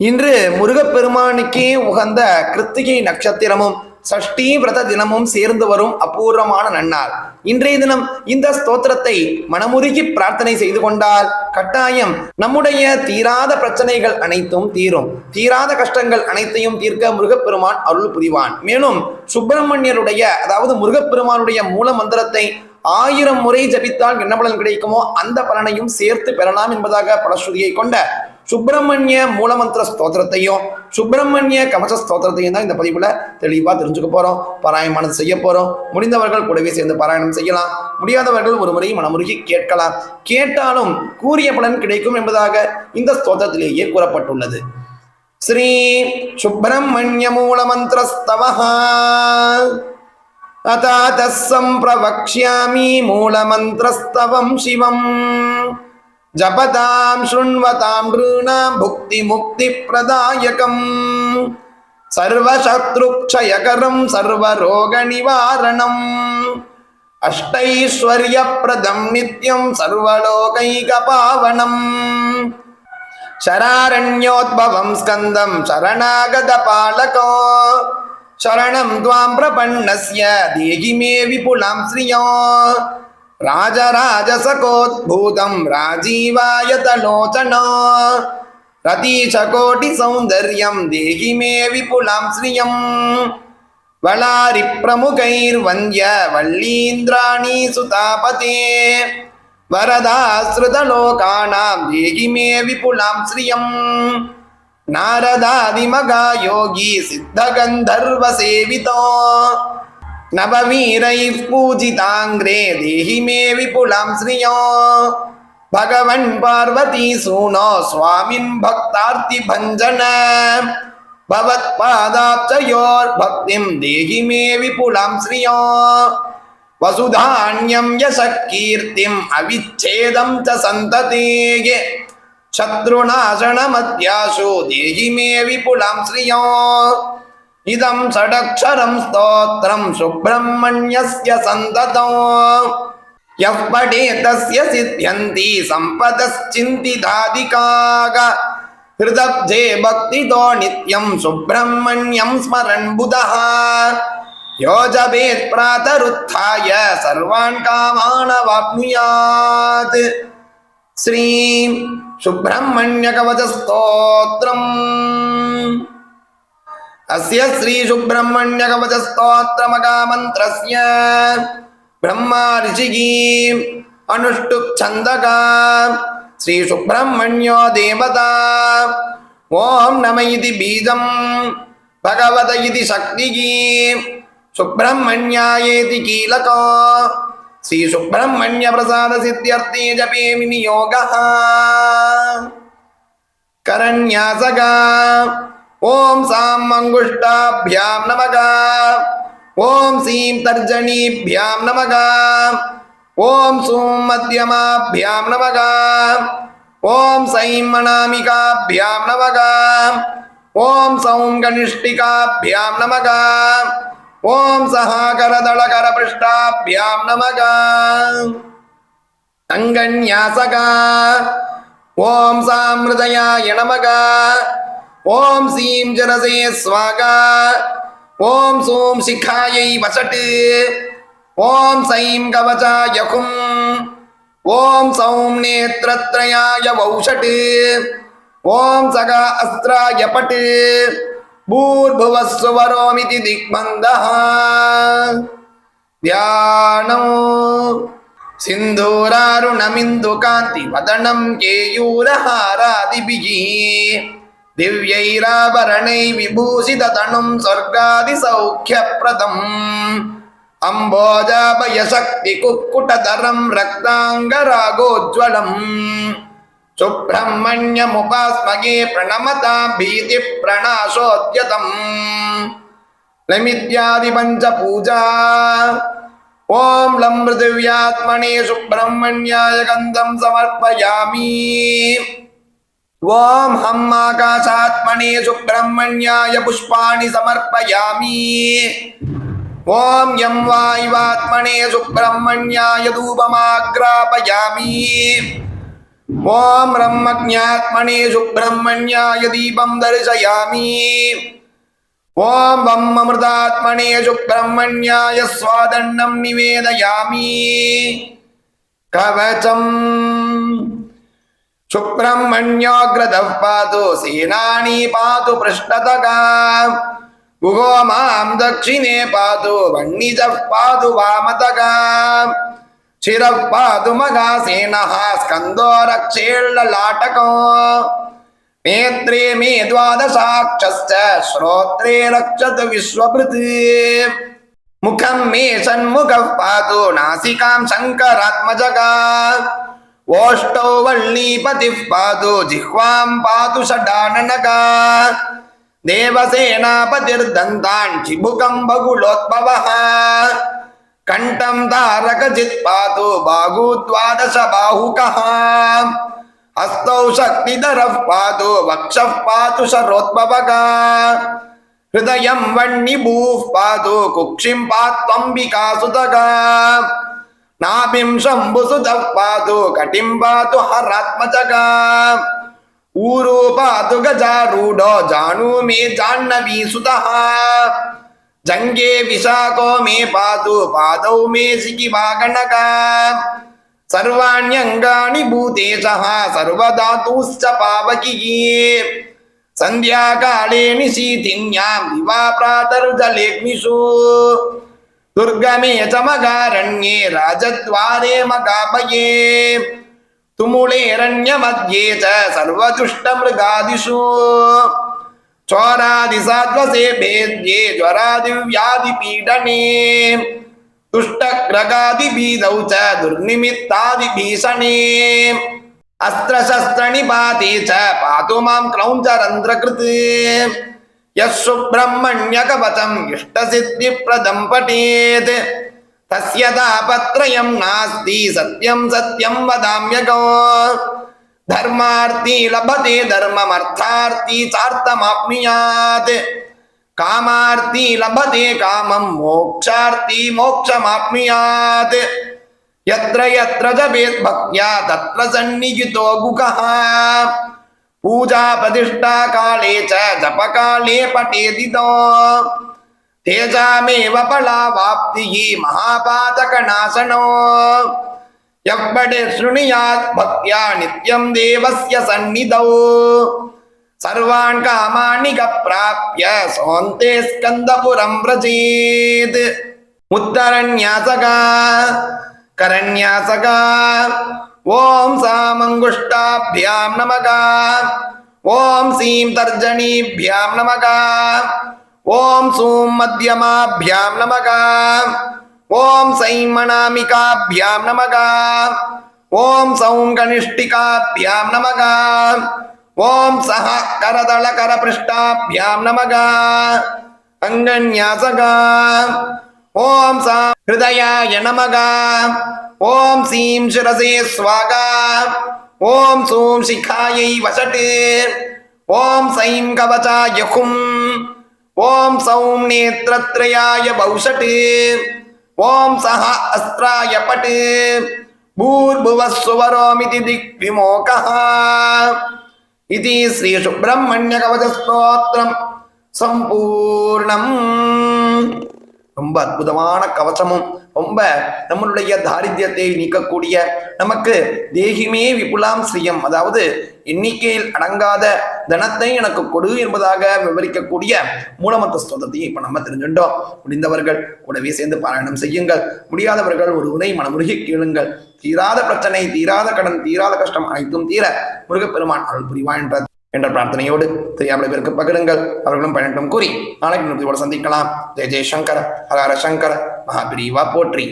இன்று முருகப்பெருமானுக்கே உகந்த கிருத்திகை நட்சத்திரமும் சஷ்டி விரத தினமும் சேர்ந்து வரும் அபூர்வமான நன்னாள். இன்றைய தினம் இந்த ஸ்தோத்திரத்தை மனமுருகி பிரார்த்தனை செய்து கொண்டால் கட்டாயம் நம்முடைய தீராத பிரச்சனைகள் அனைத்தும் தீரும். தீராத கஷ்டங்கள் அனைத்தையும் தீர்க்க முருகப்பெருமான் அருள் புரிவான். மேலும் சுப்பிரமணியருடைய அதாவது முருகப்பெருமானுடைய மூல மந்திரத்தை ஆயிரம் முறை ஜபித்தால் என்ன பலன் கிடைக்குமோ அந்த பலனையும் சேர்த்து பெறலாம் என்பதாக பலஸ்ருதியை கொண்ட சுப்பிரமணிய மூலமந்திர ஸ்தோத்திரத்தையும் சுப்பிரமணிய கவச ஸ்தோத்திரத்தையும் தான் இந்த பதிவில் தெளிவாக தெரிஞ்சுக்க போகிறோம் பாராயணம் செய்ய போகிறோம் முடிந்தவர்கள் கூடவே சேர்ந்து பாராயணம் செய்யலாம். முடியாதவர்கள் ஒரு முறை மனமுருகி கேட்கலாம். கேட்டாலும் கூறிய பலன் கிடைக்கும் என்பதாக இந்த ஸ்தோத்திரத்திலேயே கூறப்பட்டுள்ளது. ஸ்ரீ சுப்பிரமணிய சிவம். ஜபதாம் ஸ்ருண்வதாம் ருணாம் புக்தி முக்தி பிரதாயகம். சர்வசத்ருக்ஷயகரம் சர்வரோக நிவாரணம். அஷ்டைஸ்வர்ய பிரதம் நித்யம் சர்வலோகைக பாவனம். சராரண்யோத்பவம் ஸ்கந்தம் சரணாகத பாலகோ. சரணம் துவாம் பிரபன்னஸ்ய தேகி விபுலாம் ஸ்ரீயோ. विपुलां श्रियो राजराजसकोद्भूतं राजीवायतलोचनो रतीशकोटिसौन्दर्यं देहि मे विपुलां श्रियम् वलारिप्रमुखैर्वन्द्य वल्लीन्द्राणी सुतापते वरदाश्रितलोकानां देहि मे विपुलां श्रियम् नारदादिमगा योगी सिद्धगन्धर्वसेवितो नववीरैः पूजिताङ्ग्रे देहि मे विपुलां श्रियो भगवन् पार्वती सूनो स्वामिन् भक्तार्तिभञ्जन भवत्पादाब्जयोर्भक्तिं देहि मे विपुलां श्रियो वसुधान्यं यशः कीर्तिम् अविच्छेदं च सन्ततेः शत्रुनाशनमध्याशो देहि मे विपुलां श्रियो इदं षडक्षरं स्तोत्रं सुब्रह्मण्यस्य सन्ततो यः पठेत् तस्य सिद्ध्यन्ति सम्पदश्चिन्तिदादिकाग हृदब्धे भक्तितो नित्यं सुब्रह्मण्यं स्मरन् बुधः यो जपेत् प्रातरुत्थाय सर्वान् कामानवाप्नुयात् श्रीं सुब्रह्मण्यकवचस्तोत्रम् अस्य श्रीसुब्रह्मण्यकवचस्तोत्रमगामन्त्रस्य ब्रह्मा ऋषिगीम् अनुष्टुप्छन्दका श्रीसुब्रह्मण्यो देवता। ॐ नम इति बीजं भगवत इति शक्तिः सुब्रह्मण्यायेति कीलको। श्री सुब्रह्मण्य ஓம் சாம் அங்குஷ்டாபியாம் நமகா. ஓம் சீம் தர்ஜனீபியாம் நமகா. ஓம் சூம் மத்தியமாபியாம் நமகா. ஓம் சைம் மணாமிகாபியாம் நமகா. ஓம் சௌம் கனிஷ்டிகாபியாம் நமகா. ஓம் சகாகரதளகரபிருஷ்டாபியாம் நமக. தங்கன்யாசகா ஓம் சாமிருதயாய நமகா. ओम सीम जनसे स्वागा। ओम सोम शिखायै वसट ओम सैम कवचा यकुम ओम सौम नेत्रत्रयाय वौषट। ओम सगा अस्त्राय पट। भूर्भुवस्व वरोमिति दिग्बन्धः। ध्यानम् सिन्धुरारुणमिन्दुकान्ति वदनं केयूरहारादिभिः। திவ்யைராபரணை விபூஷித தனும் சொர்க்காதி சௌக்கியப்பிரதம் அம்போஜாபய சக்தி குக்குடதரம் ரக்தாங்கராகோஜ்வலம் சுப்பிரமணியமுபாஸ்மகே பிரணமதா பீதி பிரணாசோத்யதம் நமித்யாதி பஞ்ச பூஜா ஓம் லம் சுப்பிரமணியாய கந்தம் சமர்ப்பயாமி ओम हम आकाशात्मने सुब्रह्मण्याय पुष्पाणि समर्पयामि। ओम यम वायुवात्मने सुब्रह्मण्याय धूपमाग्रापयामि। ओम ब्रह्मज्ञात्मने सुब्रह्मण्याय दीपं दर्शयामि। ओम बम अमृतात्मने सुब्रह्मण्याय स्वादण्डं निवेदयामि। कवचम् சுப்பிரமணியோக்ரதः पातु सेनानी पातु पृष्ठतका गुहो मां दक्षिणे पातु वह्निजः पातु वामतका शिरः पातु मघासेनः स्कन्दो रक्षेल्ललाटको नेत्रे मे द्वादशाक्षश्च श्रोत्रे रक्षतु विश्वभृत् मुखं मे षण्मुखः पातु नासिकां शङ्करात्मजगा ओष्टौ वल्लीपतिः पातु जिह्वां पातु षडाननका देवसेनापतिर्दन्तान् चिबुकं बगुलोद्भवः कण्ठं तारकचित् पातु बाहू द्वादश बाहुकः हस्तौ शक्तिधरः पातु वक्षः पातु शरोद्भवगा हृदयं वह्निभूः पातु कुक्षिं पात्वम्बिकासुतगा नाभिं शम्भुसुतः ऊरो मे मे पातु पादौ मे शिखिवागणका सर्वाण्यङ्गानि भूतेशः सर्वधातुश्च पावकिः सन्ध्याकाले निशीतिन्यां दिवा प्रातर्जलेग्निषु ದುರ್ಗಮೇ ಚಮಗಾರಣ್ಯೇ ರಾಜದ್ವಾರೇ ಮಗಾಪಯೇ ತುಮುಳೇರಣ್ಯ ಮಧ್ಯೆ ಚ ಸರ್ವದುಷ್ಟ ಮೃಗಾದಿಷು ಚೋರಾದಿ ಸಾಧ್ವಸೆ ಭೇದ್ಯೆ ಜ್ವರಾದಿ ವ್ಯಾಧಿ ಪೀಡನೆ ದುಷ್ಟ ಗ್ರಗಾದಿ ಬೀದೌ ಚ ದುರ್ನಿಮಿತ್ತಾದಿ ಭೀಷಣೆ ಅಸ್ತ್ರ ಶಸ್ತ್ರ ನಿಪಾತೆ ಚ ಪಾತು ಮಾಂ ಕ್ರೌಂಚ ರಂಧ್ರಕೃತೆ सुब्रह्मण्यकवचम् इष्टसिद्धिप्रदं पठेत्। तस्य तापत्रयं नास्ति, सत्यं सत्यं वदाम्यगो। धर्मार्थी लभते, धर्ममर्थार्थी चार्थमाप्नुयात् कामार्थी लभते, कामं मोक्षार्थी मोक्षमाप्नुयात्। यत्र यत्र जपेत् भक्त्या तत्र सन्निहितो गुकः। पूजा प्रतिष्ठा काले च जपकाले पठेदितो तेषामेव फलावाप्तिः महापातकनाशनो यः पठे शृणुयात् भक्त्या नित्यं देवस्य सन्निधौ सर्वान् कामानि प्राप्य सोऽन्ते स्कन्दपुरं व्रजेत् उत्तरन्यासका करन्यासका ॐ सामङ्गुष्टाभ्यां नमः। ॐ सीं तर्जनीभ्यां नमः। ॐ सूं मध्यमाभ्यां नमः। ॐ सैं मणामिकाभ्यां नमः। ॐ सौं कनिष्ठिकाभ्यां नमः। ॐ सः करदलकरपृष्ठाभ्यां नमः। अङ्गन्यासका ॐ सा हृदयाय नमः ॐ सीं शिरसे स्वागा ॐ सूं शिखायै वसटे ॐ सैं कवचाय हुम् ॐ सौं नेत्रत्रयाय भौषटे ॐ सः अस्त्राय पटे भूर्भुवः सुवरोमिति दिग्विमोकः इति श्रीसुब्रह्मण्यकवचस्तोत्रम् சம்பூர்ணம் ரொம்ப அற்புதமான கவசமும் ரொம்ப நம்மளுடைய தாரித்யத்தை நீக்கக்கூடிய நமக்கு தேகிமே விபுலாம் ஸ்ரீயம். அதாவது எண்ணிக்கையில் அடங்காத தனத்தை எனக்கு கொடு என்பதாக விவரிக்கக்கூடிய மூலமத்த ஸ்தோதத்தையும் இப்ப நம்ம தெரிஞ்சுட்டோம். முடிந்தவர்கள் கூடவே சேர்ந்து பாராயணம் செய்யுங்கள். முடியாதவர்கள் ஒரு உரை மனமுருகி கேளுங்கள். தீராத பிரச்சனை தீராத கடன் தீராத கஷ்டம் அனைத்தும் தீர முருகப்பெருமான் அருள் புரிவான் என்ற பிரார்த்தனையோடு தெரியாமல் பேருக்கு பகிருங்கள். அவர்களும் பயனட்டும் கூறி நாளைக்கு நூற்றியோடு சந்திக்கலாம். ஜெய ஜெயசங்கர ஹரஹர சங்கர மகாபிரிவா போற்றி.